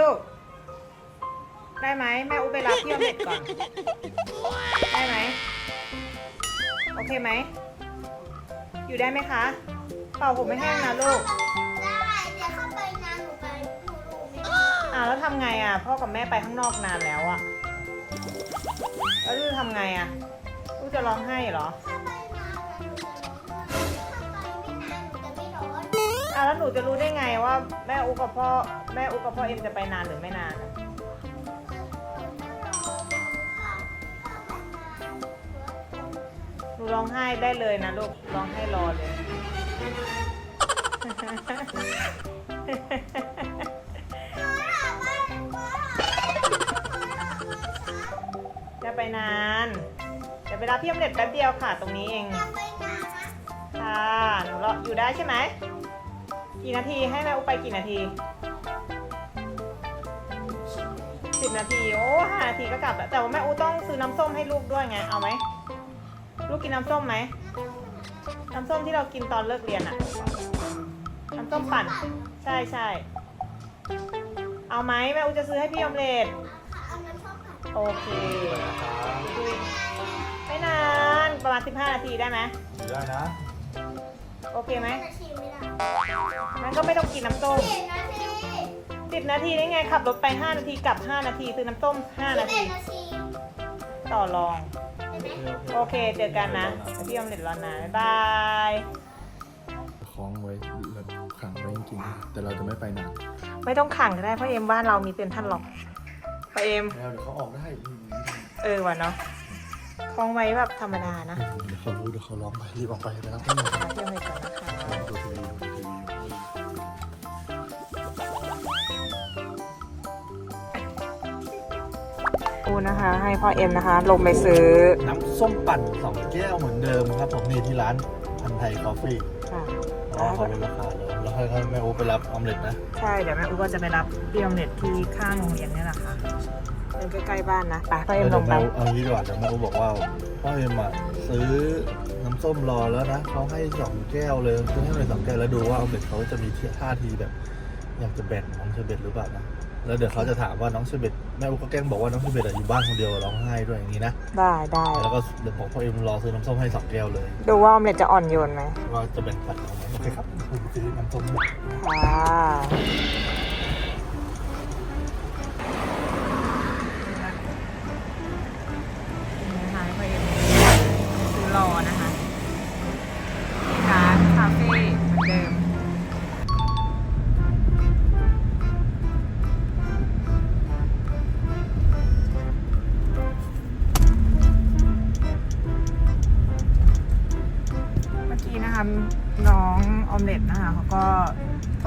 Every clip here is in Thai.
ลูก ได้ไหมแม่อูไปรับพี่ออมเล็ตก่อน ได้ไหม โอเคไหม อยู่ได้ไหมคะ เป่าผมไม่แห้งนะลูก ได้เดี๋ยวเข้าไปนานหนูไปหนูรู้ไม่ได้อ่าแล้วทำไงอะ พ่อกับแม่ไปข้างนอกนานแล้วอะ แล้วลูกทำไงอะลูกจะร้องไห้เหรอถ้าไปนานนะหนูจะร้องไห้ถ้าไปไม่นานหนูจะไม่ร้องอ่าแล้วหนูจะรู้ได้ไงว่า แม่อูกับพ่อ แม่อูกับพ่อเอ็มจะไปนานหรือไม่นานอะหนูร้องไห้ได้เลยนะลูกร้องไห้รอเลย จะไปนานจะไปรับพี่อมเล็ตแป๊บเดียวค่ะตรงนี้เอง ค่ะ หนูรออยู่ได้ใช่ไหม กี่นาทีให้แม่อุไปกี่นาที สิบนาที โอ้ห้านาทีก็กลับแล้วแต่ว่าแม่อุต้องซื้อน้ำส้มให้ลูกด้วยไง เอาไหม ลูกกินน้ำส้มไหม น้ำส้มที่เรากินตอนเลิกเรียนอะน้ำส้มปั่น ใช่ใช่ เอาไหมแม่อุจะซื้อให้พี่อมเล็ตโอเค ไม่นานประมาณ 15 นาทีได้ไหมอยู่ได้นะ โอเคไหมมันก็ไม่ต้องกินน้ำส้ม 10นาทีได้ไงขับรถไป5นาทีกลับ5นาทีซื้อน้ำส้ม5นาทีต่อรอง โอเคเจอกันนะแล้วพี่อมเล็ตรอนนะบ๊ายบายคล้องไว้แบบขังไว้จริงๆแต่เราจะไม่ไปนานไม่ต้องขังก็ได้เพราะเอ็มบ้านเรามีเต็นทันหรอกไปเอ็มแมวเดี๋ยวเขาออกได้อืมเออว่ะเนาะคล้องไว้แบบธรรมดานะเดี๋ยวเขารู้เดี๋ยวเขาร้องไปรีบออกไปไปรับให้หน่อยพี่อมเล็ตก่อนนะคะ อูนะคะ ให้พ่อเอ็มนะคะ ลงไปซื้อน้ำส้มปั่นสองแก้วเหมือนเดิมครับผมนี่ที่ร้านพันไทยคอฟฟี่ค่ะอ๋อเขาลดราคาเลยแล้วให้ให้แม่โอไปรับออมเล็ตนะ ใช่เดี๋ยวแม่อูก็จะไปรับพี่อมเล็ตที่ข้างโรงเรียนนี่แหละค่ะเป็นใกล้ๆบ้านนะไปพ่อเอ็มลงไปดี๋ยวแม่โอเอางี้ดีกว่าเดี๋ยวแม่โอบอกว่าพ่อเอ็มอะซื้อน้ำส้มรอแล้วนะเขาให้สองแก้วเลยซื้อให้เลยสองแก้วแล้วดูว่าออมเล็ตเขาจะมีท่าทีแบบอยากจะแบ่งน้องเชอร์เบตหรือเปล่านะ แล้วเดี๋ยวเขาจะถามว่าน้องเชอร์เบตแม่โอก็แกล้งบอกว่าน้องเชอร์เบตอะอยู่บ้านคนเดียวร้องไห้ด้วยอย่างนี้นะ ได้ได้แล้วก็เดี๋ยวบอกพ่อเอ็มรอซื้อน้ำส้มให้สองแก้วเลยดูว่าออมเล็ตจะอ่อนโยนไหมว่าจะแบ่งปันน้องไหมโอเคครับผมซื้อน้ำส้มหมดค่ะ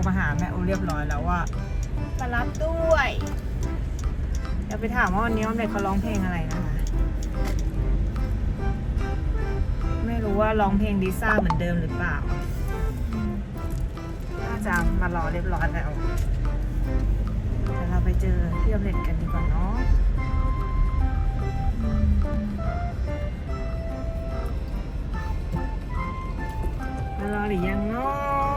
รมาหาแม่โอเรียบร้อยแล้วว่ามารับด้วย เดี๋ยวไปถามว่าวันนี้ออมเล็ตเขาร้องเพลงอะไรนะคะ ไม่รู้ว่าร้องเพลงดิซ่าเหมือนเดิมหรือเปล่า น่าจะมารอเรียบร้อยแล้วเดี๋ยวเราไปเจอพี่ออมเล็ตกันดีกว่าเนาะมารอหรือยังเนาะ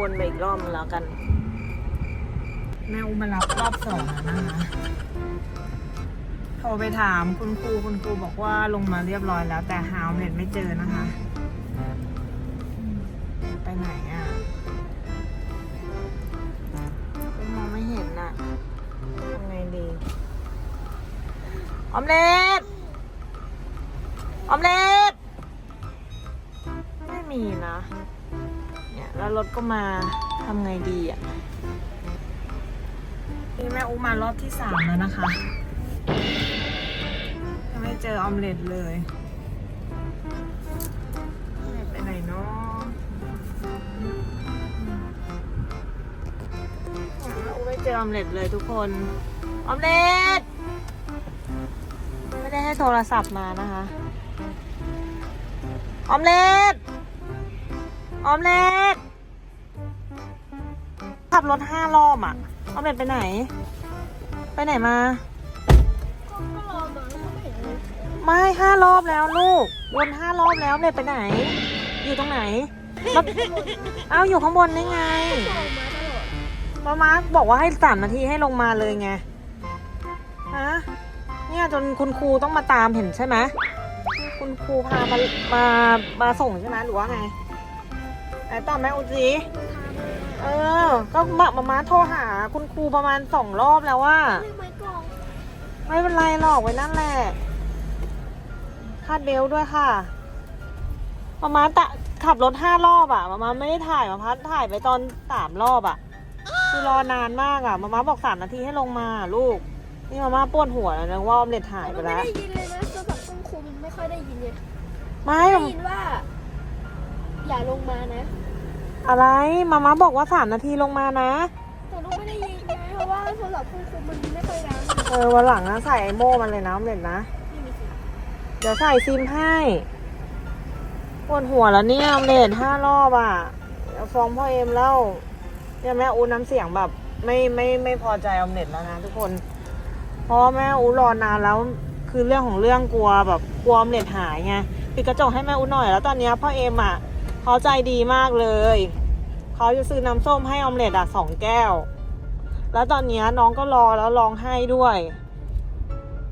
วนไปอีกรอบนึงแล้วกัน แม่อุมารับรอบสองแล้วนะคะโทรไปถามคุณครูคุณครูบอกว่าลงมาเรียบร้อยแล้ว แต่หาออมเล็ตไม่เจอนะคะ ไปไหนอะมองไม่เห็นอะทำไงดี ออมเล็ตออมเล็ตไม่มีนะเนี่ย แล้วรถก็มาทำไงดีอะนี่แม่อูมารอบที่สามแล้วนะคะยังไม่เจอออมเล็ตเลยไปไหนเนาะอูไม่เจอออมเล็ตเลยทุกคนออมเล็ตไม่ได้ให้โทรศัพท์มานะคะออมเล็ต ออมเล็ตขับรถห้ารอบอะ ออมเล็ตไปไหน ไปไหนมา ไม่ห้ารอบแล้วลูก วนห้ารอบแล้วออมเล็ตไปไหน อยู่ตรงไหนแล้วเอ้าอยู่ข้างบนนี่ไงมาตลอดมาส์บอกว่าให้สามนาทีให้ลงมาเลยไง ฮะ เนี่ยจนคุณครูต้องมาตามเห็นใช่ไหม คุณครูพามา มา มาส่งใช่ไหมหรือว่าไง ไหนตอบแม่อุจีเออ ก็มามามาโทรหาคุณครูประมาณสองรอบแล้วว่า ไม่ไม้กลองไม่เป็นไรหรอกไว้นั่นแหละ คาดเบลต์ด้วยค่ะมามาตะขับรถห้ารอบอะมามาไม่ได้ถ่ายมาพัดถ่ายไปตอนสามรอบอะคือรอนานมากอะมามาบอกสามนาทีให้ลงมาลูก นี่มามาปวดหัวแล้วนะว่าออมเล็ตหายไปมันแล้วไม่ได้ยินเลยนะโทรศัพท์คุณครูมันไม่ค่อยได้ยินเลยไม่ได้ยินว่า อย่าลงมานะอะไรมามาบอกว่าสามนาทีลงมานะแต่ลูกไม่ได้ยินไงเพราะว่าโทรศัพท์คุณครูมันไม่ค่อยดังเออวันหลังนะใส่ไอโม่มันเลยนะออมเล็ตนะไม่มีเสียงเดี๋ยวใส่ซิมให้ปวดหัวแล้วเนี่ยออมเล็ตห้ารอบอะเดี๋ยวฟ้องพ่อเอ็มแล้วเนี่ยแม่อูน้ำเสียงแบบ ไม่ไม่ไม่พอใจออมเล็ตแล้วนะทุกคน เพราะว่าแม่อูรอนานแล้วคือเรื่องของเรื่องกลัวแบบกลัวออมเล็ตหายไงปิดกระจกให้แม่อูหน่อยแล้วตอนเนี้ยพ่อเอ็มอะ เขาใจดีมากเลย เขาจะซื้อน้ำส้มให้ออมเล็ตอะสองแก้ว แล้วตอนเนี้ยน้องก็รอแล้วร้องไห้ด้วย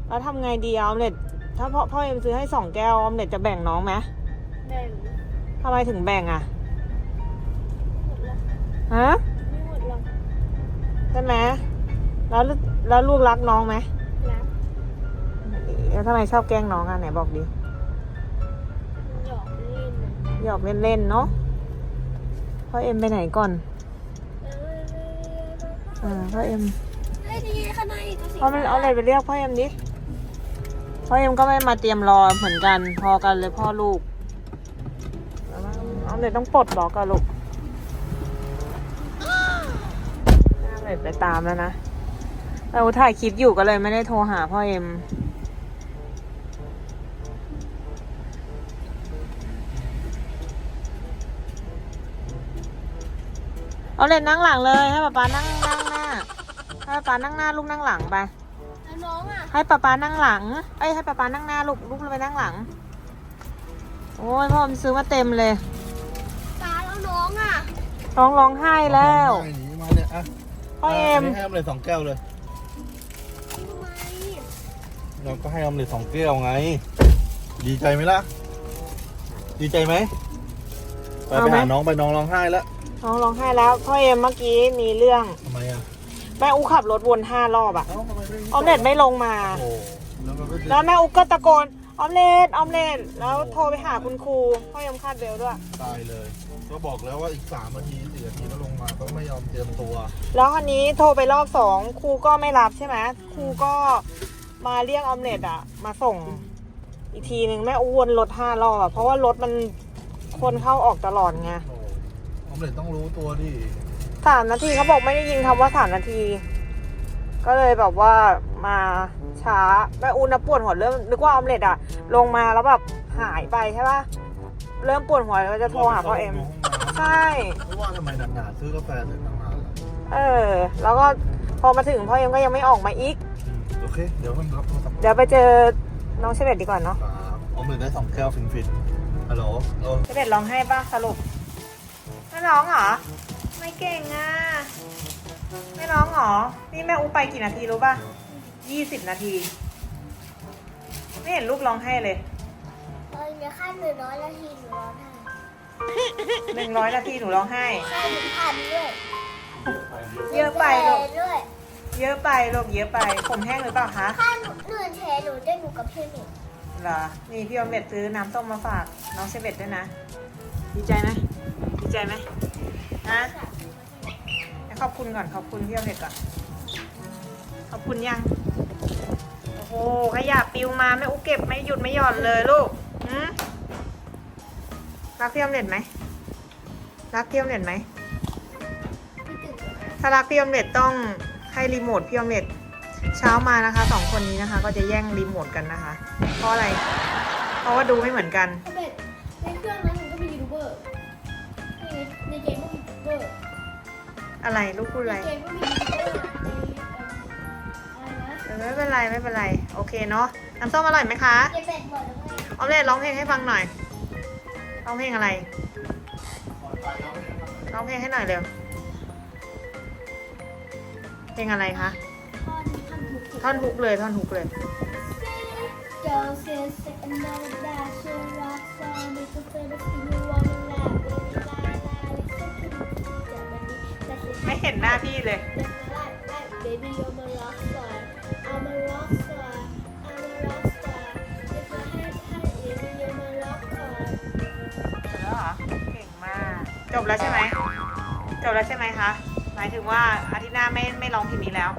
แล้วทำไงดีอะออมเล็ตถ้าพ่อพ่อเอ็มซื้อให้สองแก้วออมเล็ตจะแบ่งน้องไหมแบ่งทำไมถึงแบ่งอะหมดแล้วฮะไม่หมดหรอกใช่ไหมแล้วแล้วลูกรักน้องไหมนะแล้วทำไมชอบแกล้งน้องอะไหนบอกดิ หยอกเล่นๆเนาะพ่อเอ็มไปไหนก่อนเอออ่าพ่อเอ็มเล่นดีข้างในตัวสีพ่อมันเอาอะไรไปเรียกพ่อเอ็มดิพ่อเอ็มก็ไม่มาเตรียมรอเหมือนกันพอกันเลยพ่อลูกเอาเลยต้องปลดบอกกันลูกเอาเลยไปตามแล้วนะเราถ่ายคลิปอยู่ก็เลยไม่ได้โทรหาพ่อเอ็ม เอาเลยนั่งหลังเลยให้ป๊าป๊านั่งนั่งหน้าให้ป๊าป๊านั่งหน้าลูกนั่งหลังไปแล้วน้องอะให้ป๊าป๊านั่งหลังเอ้ยให้ป๊าป๊านั่งหน้าลูกลูกไปนั่งหลัง โอ้ยพ่อมันซื้อมาเต็มเลยตาแล้วน้องอะร้องร้องไห้แล้วได้หนีมาเนี่ยอะพ่อเอ็มนนี้ให้ออมเลยสองแก้วเลยทำไมเราก็ให้ออมเลยสองแก้วไง ดีใจไหมล่ะ ดีใจไหมไปไปหาน้องไปน้องร้องไห้แล้ว น้องร้องไห้แล้วพ่อเอ็มเมื่อกี้มีเรื่องทำไมอะแม่อูขับรถวนห้ารอบอะเอ้าทำไมไม่ออมเล็ตไม่ลงมา โอ้แล้วมันไม่แล้วแม่อูก็ตะโกนออมเล็ตออมเล็ตแล้วโทรไปหาคุณครูพ่อเอ็มคาดเบลด้วย ตายเลย ก็บอกแล้วว่าอีกสามนาทีสี่นาทีแล้วลงมาต้องไม่ยอมเตรียมตัวแล้วคราวนี้โทรไปรอบสองครูก็ไม่รับใช่ไหมครูก็มาเรียกออมเล็ตอะมาส่ง อีกทีหนึ่งแม่อ้วนรถห้ารอบอะเพราะว่ารถมันคนเข้าออกตลอดไง โอ้ ออมเลยต้องรู้ตัวดิสามนาทีเขาบอกไม่ได้ยินคำว่าสามนาที ก็เลยแบบว่ามาช้าแม่อูนะปวดหัวเริ่มนึกว่าออมเล็ตอะลงมาแล้วแบบหายไปใช่ปะเริ่มปวดหัวแล้วจะโทรหาพ่อเอ็มใช่เพราะว่าทำไมนานๆซื้อกาแฟเสร็จนานๆแล้วเออ แล้วก็พอมาถึงพ่อเอ็มก็ยังไม่ออกมาอีก อืมโอเค เดี๋ยวมันรับโทรศัพท์เดี๋ยวไปเจอน้องเชเบตดีกว่าเนาะครับออมเลยได้สองแก้วฟินฟินฮัลโหลเออเชเบตร้องให้ป่ะสรุป ไม่ร้องเหรอ ไม่เก่งอะ ไม่ร้องเหรอ นี่แม่อูไปกี่นาทีรู้ป่ะยี่สิบนาที ไม่เห็นลูกร้องให้เลยตอนนี้ค่าหนึ่งร้อยนาทีหนูร้องไห้หนึ่งร้อยนาทีหนูร้องไห้ค่าหนึ่งพันด้วยเยอะไปลูกด้วยเยอะไปลูกเยอะไป ผมแห้งหรือเปล่าคะค่าหนูหนึ่งแชร์หนูได้หนูกับพี่หนู เหรอ นี่พี่ออมเล็ตซื้อน้ำส้มมาฝากน้องเชเบตด้วยนะ ดีใจไหมดี ใจไหมฮะให้ขอบคุณก่อนขอบคุณพี่ออมเล็ตก่อน ขอบคุณยัง โอ้โหขยะปิวมาไม่อุเก็บไม่หยุดไม่หย่อนเลยลูกหืมรักพี่ออมเล็ตไหมรักพี่ออมเล็ตไหมถ้ารักพี่ออมเล็ตต้องให้รีโมทพี่ออมเล็ตเช้ามานะคะสองคนนี้นะคะ ก็จะแย่งรีโมทกันนะคะ เพราะอะไร เพราะว่าดูไม่เหมือนกัน อร์อะไรลูกพูดอะไรในเกมก็มียูทูบเบอร์ไม่เป็นไรไม่เป็นไร โอเคเนาะน้ำส้มอร่อยไหมคะจะเป็นหมดแล้วไงออมเล็ตร้องเพลงให้ฟังหน่อยร้องเพลงอะไรร้องเพลงให้หน่อยเร็วเพลงอะไรคะท่อนท่อนถูกท่อนฮุกเลยท่อนฮุกเลย Girl says sick and now it's that she rock song make a famous to you on ไม่เห็นหน้าพี่เลย Baby, you're my rock star. I'm a rock star. I'm a rock star. If my head hurt, baby, you're my rock star. จบแล้วเหรอเก่งมาก จบแล้วใช่ไหม จบแล้วใช่ไหมคะ หมายถึงว่าอาทิตย์หน้าไม่ไม่ร้องเพลงนี้แล้ว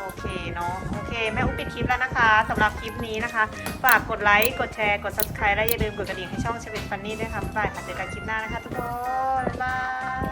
โอเคเนาะ โอเค แม่อุ๊บปิดคลิปแล้วนะคะสำหรับคลิปนี้นะคะ ฝากกดไลค์ กดแชร์ กด subscribe และอย่าลืมกดกระดิ่งให้ช่องเชวินฟันนี่ด้วยค่ะบ๊ายบายค่ะเจอกันคลิปหน้านะคะทุกคน บ๊ายบาย